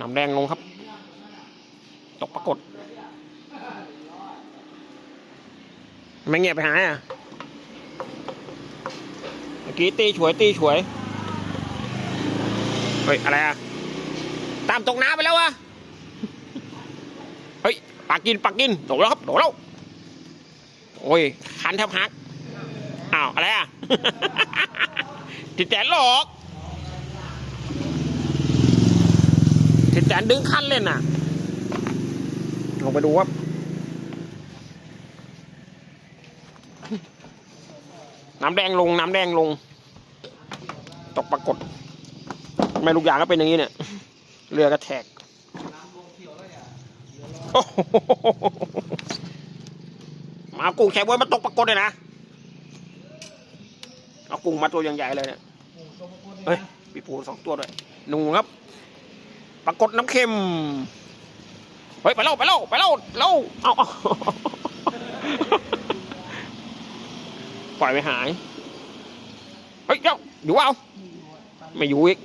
น้ำแดงลงครับ ตกปรากฏไม่เงียบไปหายอะ เมื่อกี้ตีฉวยตีฉวย เฮ้ย อะไรอะ ตามตกน้ำไปแล้ววะเฮ้ยปากกินปากกินโดดแล้วครับโดดแล้ว โอ้ยคันแทบหัก อ้าว อะไรอะ ติดแจนหลอก ติดแจ นดึงคันเล่นน่ะลงไปดูว่าน้ำแดงลง น้ำแดงลง ตกปรากฏทำไม่ลูกยางก็เป็นอย่างนี้เนี่ย เรือกระแทกโอ้โหมาเอากุ้งแชบวยมาตกปรากฏเลยนะ เอากุ้งมาตัวอย่างใหญ่เลยเนี่ย เฮ้ยปีปูสองตัวด้วยหนูครับ ปรากฏน้ำเค็ม เฮ้ย ไปเล่าไปเล่าไปเล่าเล่าเอาเอาปล่อยไปหาย เฮ้ยเจ้าอยู่วเอา ไม่อยู่อีก